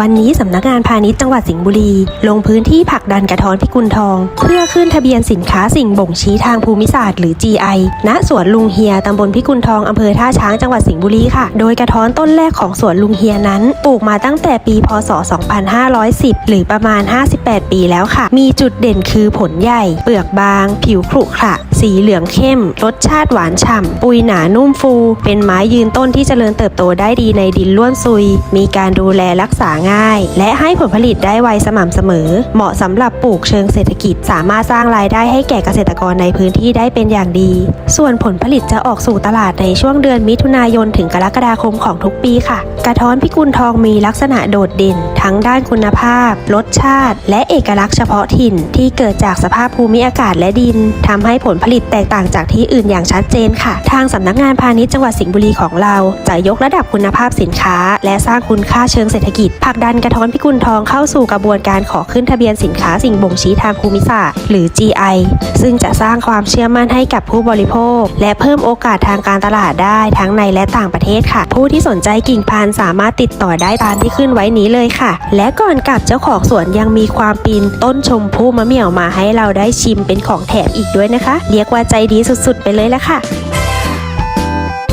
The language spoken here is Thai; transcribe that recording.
วันนี้สำนักงานพาณิชย์จังหวัดสิงห์บุรี ลงพื้นที่ผลักดันกระท้อนพิกุลทอง เพื่อขึ้นทะเบียนสินค้าสิ่งบ่งชี้ทางภูมิศาสตร์หรือ GI ณสวนลุงเฮียตำบลพิกุลทองอำเภอท่าช้างจังหวัดสิงห์บุรีค่ะ โดยกระท้อนต้นแรกของสวนลุงเฮียนั้น ปลูกมาตั้งแต่ปีพศ 2510 หรือประมาณ 58 ปีแล้วค่ะ มีจุดเด่นคือผลใหญ่ เปลือกบาง ผิวขรุขระสีเหลืองเข้ม รสชาติหวานฉ่ำ ปุยหนานุ่มฟู เป็นไม้ยืนต้นที่เจริญเติบโตได้ดีในดินล้วนซุย มีการดูแลรักษาง่าย และให้ผลผลิตได้ไวสม่ำเสมอ เหมาะสำหรับปลูกเชิงเศรษฐกิจ สามารถสร้างรายได้ให้แก่เกษตรกรในพื้นที่ได้เป็นอย่างดี ส่วนผลผลิตจะออกสู่ตลาดในช่วงเดือนมิถุนายนถึงกรกฎาคมของทุกปีค่ะ กระท้อนพิกุลทองมีลักษณะโดดเด่น ทั้งด้านคุณภาพ รสชาติ และเอกลักษณ์เฉพาะถิ่นที่เกิดจากสภาพภูมิอากาศและดินทำให้ผลผลิตแตกต่างจากที่อื่นอย่างชัดเจนค่ะ ทางสำนักงานพาณิชย์จังหวัดสิงห์บุรีของเรา จะยกระดับคุณภาพสินค้า และสร้างคุณค่าเชิงเศรษฐกิจผลักดันกระท้อนพิกุลทองเข้าสู่กระบวนการขอขึ้นทะเบียนสินค้าสิ่งบ่งชี้ทางภูมิศาสตร์หรือ GI ซึ่งจะสร้างความเชื่อมั่นให้กับผู้บริโภค และเพิ่มโอกาสทางการตลาดได้ทั้งในและต่างประเทศค่ะ ผู้ที่สนใจกิ่งพันธุ์สามารถติดต่อได้ตามที่ขึ้นไว้นี้เลยค่ะ และก่อนกลับเจ้าของสวนยังมีความปีนต้นชมพู่มะเหมี่ยวมาให้เราได้ชิมเป็นของแถมอีกด้วยนะคะ เรียกว่าใจดีสุดๆ ไปเลยละค่ะ